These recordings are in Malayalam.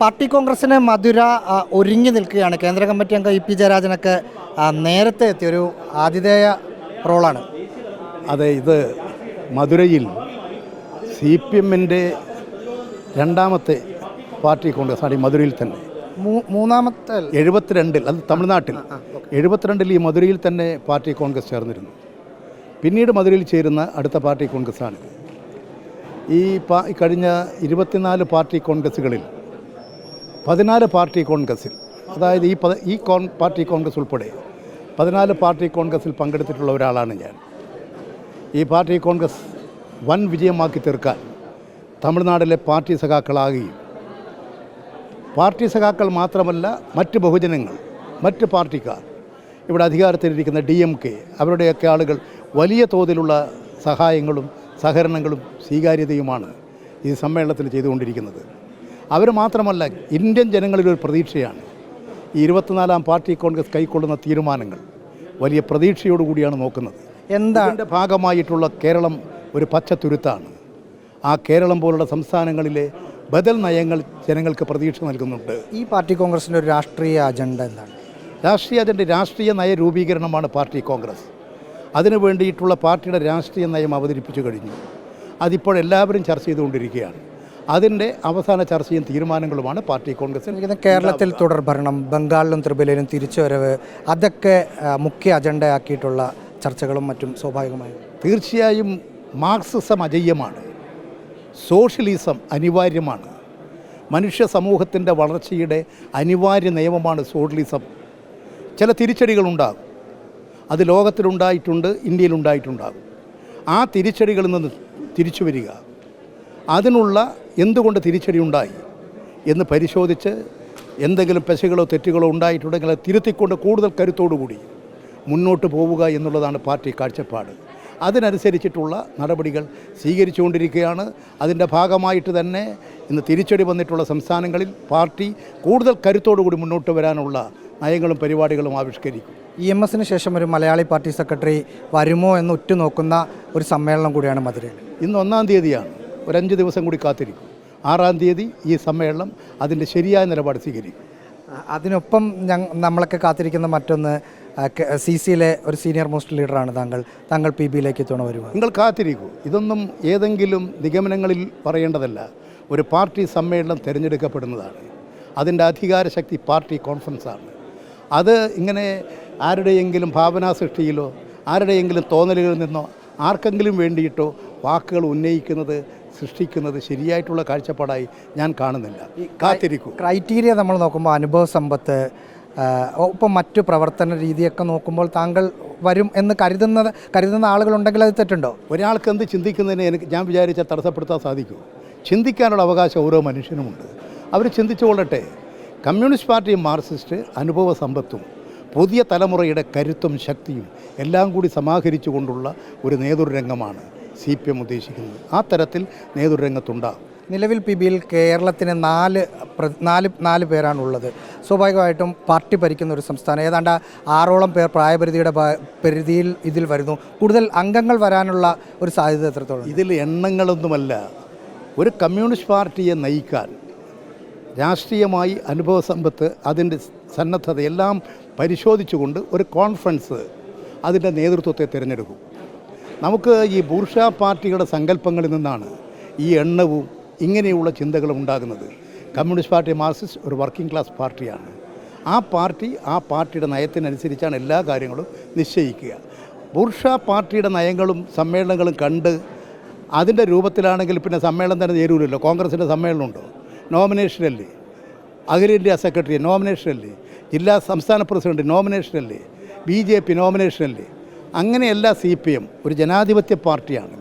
പാർട്ടി കോൺഗ്രസിന് മധുര ഒരുങ്ങി നിൽക്കുകയാണ്. കേന്ദ്ര കമ്മിറ്റി അംഗം ഇ പി ജയരാജനൊക്കെ നേരത്തെ എത്തിയ ഒരു ആതിഥേയ റോളാണ്. അതെ ഇത് മധുരയിൽ സി പി എമ്മിന്റെ രണ്ടാമത്തെ പാർട്ടി കോൺഗ്രസ് ആണ് ഈ മധുരയിൽ തന്നെ. മൂന്നാമത്തെ. എഴുപത്തിരണ്ടിൽ അത് തമിഴ്നാട്ടിൽ. എഴുപത്തിരണ്ടിൽ ഈ മധുരയിൽ തന്നെ പാർട്ടി കോൺഗ്രസ് ചേർന്നിരുന്നു. പിന്നീട് മധുരയിൽ ചേരുന്ന അടുത്ത പാർട്ടി കോൺഗ്രസ്സാണ്. ഈ പാ ഈ കഴിഞ്ഞ ഇരുപത്തിനാല് പാർട്ടി കോൺഗ്രസ്സുകളിൽ പതിനാല് പാർട്ടി കോൺഗ്രസിൽ അതായത് ഈ ഈ കോൺ പാർട്ടി കോൺഗ്രസ് ഉൾപ്പെടെ പതിനാല് പാർട്ടി കോൺഗ്രസിൽ പങ്കെടുത്തിട്ടുള്ള ഒരാളാണ് ഞാൻ. ഈ പാർട്ടി കോൺഗ്രസ് വൻ വിജയമാക്കി തീർക്കാൻ തമിഴ്നാടിലെ പാർട്ടി സഖാക്കളാകുകയും പാർട്ടി സഖാക്കൾ മാത്രമല്ല മറ്റ് ബഹുജനങ്ങൾ മറ്റ് പാർട്ടിക്കാർ ഇവിടെ അധികാരത്തിലിരിക്കുന്ന ഡി എം കെ അവരുടെയൊക്കെ ആളുകൾ വലിയ തോതിലുള്ള സഹായങ്ങളും സഹകരണങ്ങളും സ്വീകാര്യതയുമാണ് ഈ സമ്മേളനത്തിൽ ചെയ്തുകൊണ്ടിരിക്കുന്നത്. അവർ മാത്രമല്ല ഇന്ത്യൻ ജനങ്ങളിലൊരു പ്രതീക്ഷയാണ്. ഈ ഇരുപത്തിനാലാം പാർട്ടി കോൺഗ്രസ് കൈക്കൊള്ളുന്ന തീരുമാനങ്ങൾ വലിയ പ്രതീക്ഷയോടുകൂടിയാണ് നോക്കുന്നത്. എന്താ? എന്റെ ഭാഗമായിട്ടുള്ള കേരളം ഒരു പച്ചത്തുരുത്താണ്. ആ കേരളം പോലുള്ള സംസ്ഥാനങ്ങളിലെ ബദൽ നയങ്ങൾ ജനങ്ങൾക്ക് പ്രതീക്ഷ നൽകുന്നുണ്ട്. ഈ പാർട്ടി കോൺഗ്രസിന്റെ ഒരു രാഷ്ട്രീയ അജണ്ട എന്താണ്? രാഷ്ട്രീയ അജണ്ട രാഷ്ട്രീയ നയ രൂപീകരണമാണ് പാർട്ടി കോൺഗ്രസ്. അതിനു വേണ്ടിയിട്ടുള്ള പാർട്ടിയുടെ രാഷ്ട്രീയ നയം അവതരിപ്പിച്ചു കഴിഞ്ഞു. അതിപ്പോൾ എല്ലാവരും ചർച്ച ചെയ്തുകൊണ്ടിരിക്കുകയാണ്. അതിന്റെ അവസാന ചർച്ചയും തീരുമാനങ്ങളുമാണ് പാർട്ടി കോൺഗ്രസ് കേരളത്തിൽ തുടർ ഭരണം ബംഗാളിലും ത്രിപുരയിലും തിരിച്ചുവരവ് അതൊക്കെ മുഖ്യ അജണ്ടയാക്കിയിട്ടുള്ള ചർച്ചകളും മറ്റും സ്വാഭാവികമായി. തീർച്ചയായും മാർക്സിസം അജയ്യമാണ്. സോഷ്യലിസം അനിവാര്യമാണ്. മനുഷ്യ സമൂഹത്തിന്റെ വളർച്ചയുടെ അനിവാര്യ നിയമമാണ് സോഷ്യലിസം. ചില തിരിച്ചടികളുണ്ടാകും. അത് ലോകത്തിലുണ്ടായിട്ടുണ്ട് ഇന്ത്യയിലുണ്ടായിട്ടുണ്ടാകും. ആ തിരിച്ചടികളിൽ നിന്ന് തിരിച്ചു വരിക അതിനുള്ള എന്തുകൊണ്ട് തിരിച്ചടി ഉണ്ടായി എന്ന് പരിശോധിച്ച് എന്തെങ്കിലും പെശകളോ തെറ്റുകളോ ഉണ്ടായിട്ടുണ്ടെങ്കിൽ അത് തിരുത്തിക്കൊണ്ട് കൂടുതൽ കരുത്തോടുകൂടി മുന്നോട്ട് പോവുക എന്നുള്ളതാണ് പാർട്ടി കാഴ്ചപ്പാട്. അതിനനുസരിച്ചിട്ടുള്ള നടപടികൾ സ്വീകരിച്ചുകൊണ്ടിരിക്കുകയാണ്. അതിന്റെ ഭാഗമായിട്ട് തന്നെ ഇന്ന് തിരിച്ചടി വന്നിട്ടുള്ള സംസ്ഥാനങ്ങളിൽ പാർട്ടി കൂടുതൽ കരുത്തോടുകൂടി മുന്നോട്ട് വരാനുള്ള നയങ്ങളും പരിപാടികളും ആവിഷ്കരിക്കും. ഇ എം എസിന് ശേഷം ഒരു മലയാളി പാർട്ടി സെക്രട്ടറി വരുമോ എന്ന് ഉറ്റുനോക്കുന്ന ഒരു സമ്മേളനം കൂടിയാണ് മധുരയിൽ. ഇന്ന് ഒന്നാം തീയതിയാണ്. ഒരു അഞ്ച് ദിവസം കൂടി കാത്തിരിക്കും. ആറാം തീയതി ഈ സമ്മേളനം അതിന്റെ ശരിയായ നിലപാട് സ്വീകരിക്കും. അതിനൊപ്പം ഞങ്ങൾ നമ്മളൊക്കെ കാത്തിരിക്കുന്ന മറ്റൊന്ന് സി സിയിലെ ഒരു സീനിയർ മോസ്റ്റ് ലീഡറാണ് താങ്കൾ. താങ്കൾ പി ബിയിലേക്ക് എത്തണ വരുക നിങ്ങൾ കാത്തിരിക്കൂ. ഇതൊന്നും ഏതെങ്കിലും നിഗമനങ്ങളിൽ പറയേണ്ടതല്ല. ഒരു പാർട്ടി സമ്മേളനം തിരഞ്ഞെടുക്കപ്പെടുന്നതാണ്. അതിന്റെ അധികാരശക്തി പാർട്ടി കോൺഫറൻസാണ്. അത് ഇങ്ങനെ ആരുടെയെങ്കിലും ഭാവനാ സൃഷ്ടിയിലോ ആരുടെയെങ്കിലും തോന്നലുകളിൽ നിന്നോ ആർക്കെങ്കിലും വേണ്ടിയിട്ടോ വാക്കുകൾ ഉന്നയിക്കുന്നത് സൃഷ്ടിക്കുന്നത് ശരിയായിട്ടുള്ള കാഴ്ചപ്പാടായി ഞാൻ കാണുന്നില്ല. കാത്തിരിക്കും. ക്രൈറ്റീരിയ നമ്മൾ നോക്കുമ്പോൾ അനുഭവ സമ്പത്ത് ഒപ്പം മറ്റു പ്രവർത്തന രീതിയൊക്കെ നോക്കുമ്പോൾ താങ്കൾ വരും എന്ന് കരുതുന്നത് കരുതുന്ന ആളുകളുണ്ടെങ്കിൽ അത് തെറ്റുണ്ടോ? ഒരാൾക്ക് എന്ത് ചിന്തിക്കുന്നതിന് എനിക്ക് ഞാൻ വിചാരിച്ചാൽ തടസ്സപ്പെടുത്താൻ സാധിക്കുമോ ചിന്തിക്കാനുള്ള അവകാശം ഓരോ മനുഷ്യനുമുണ്ട്. അവർ ചിന്തിച്ചുകൊള്ളട്ടെ കമ്മ്യൂണിസ്റ്റ് പാർട്ടി മാർക്സിസ്റ്റ് അനുഭവ സമ്പത്തും പുതിയ തലമുറയുടെ കരുത്തും ശക്തിയും എല്ലാം കൂടി സമാഹരിച്ചുകൊണ്ടുള്ള ഒരു നേതൃരംഗമാണ് സി പി എം ഉദ്ദേശിക്കുന്നത്. ആ തരത്തിൽ നേതൃരംഗത്തുണ്ടാകും നിലവിൽ പി ബിയിൽ കേരളത്തിന് നാല് നാല് നാല് പേരാണുള്ളത്. സ്വാഭാവികമായിട്ടും പാർട്ടി ഭരിക്കുന്ന ഒരു സംസ്ഥാനം. ഏതാണ്ട് ആറോളം പേർ പ്രായപരിധിയുടെ പരിധിയിൽ ഇതിൽ വരുന്നു. കൂടുതൽ അംഗങ്ങൾ വരാനുള്ള ഒരു സാധ്യത എത്രത്തോളം? ഇതിൽ എണ്ണങ്ങളൊന്നുമല്ല. ഒരു കമ്മ്യൂണിസ്റ്റ് പാർട്ടിയെ നയിക്കാൻ രാഷ്ട്രീയമായി അനുഭവ സമ്പത്ത് അതിന്റെ സന്നദ്ധത എല്ലാം പരിശോധിച്ചുകൊണ്ട് ഒരു കോൺഫറൻസ് അതിന്റെ നേതൃത്വത്തെ തിരഞ്ഞെടുക്കും. നമുക്ക് ഈ ബൂർഷ പാർട്ടികളുടെ സങ്കല്പങ്ങളിൽ നിന്നാണ് ഈ എണ്ണവും ഇങ്ങനെയുള്ള ചിന്തകളും ഉണ്ടാകുന്നത്. കമ്മ്യൂണിസ്റ്റ് പാർട്ടി മാർക്സിസ്റ്റ് ഒരു വർക്കിംഗ് ക്ലാസ് പാർട്ടിയാണ്. ആ പാർട്ടി ആ പാർട്ടിയുടെ നയത്തിനനുസരിച്ചാണ് എല്ലാ കാര്യങ്ങളും നിശ്ചയിക്കുക. ബൂർഷ പാർട്ടിയുടെ നയങ്ങളും സമ്മേളനങ്ങളും കണ്ട് അതിന്റെ രൂപത്തിലാണെങ്കിൽ പിന്നെ സമ്മേളനം തന്നെ ചേരൂലല്ലോ കോൺഗ്രസിന്റെ സമ്മേളനമുണ്ടോ നോമിനേഷനല്ലേ അഖിലേന്ത്യാ സെക്രട്ടറി നോമിനേഷനല്ലേ ജില്ലാ സംസ്ഥാന പ്രസിഡന്റ് നോമിനേഷനല്ലേ ബി ജെ പി നോമിനേഷനല്ലേ അങ്ങനെയല്ല സി പി എം ഒരു ജനാധിപത്യ പാർട്ടിയാണ്.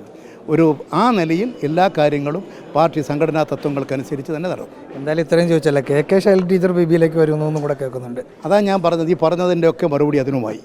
ഒരു ആ നിലയിൽ എല്ലാ കാര്യങ്ങളും പാർട്ടി സംഘടനാ തത്വങ്ങൾക്കനുസരിച്ച് തന്നെ നടക്കും. എന്തായാലും ഇത്രയും ചോദിച്ചല്ല K K Shailaja teacher B ബിയിലേക്ക് വരുന്നു എന്നും കൂടെ കേൾക്കുന്നുണ്ട്. അതാ ഞാൻ പറഞ്ഞത് ഈ പറഞ്ഞതിന്റെ ഒക്കെ മറുപടി അതിനുമായി.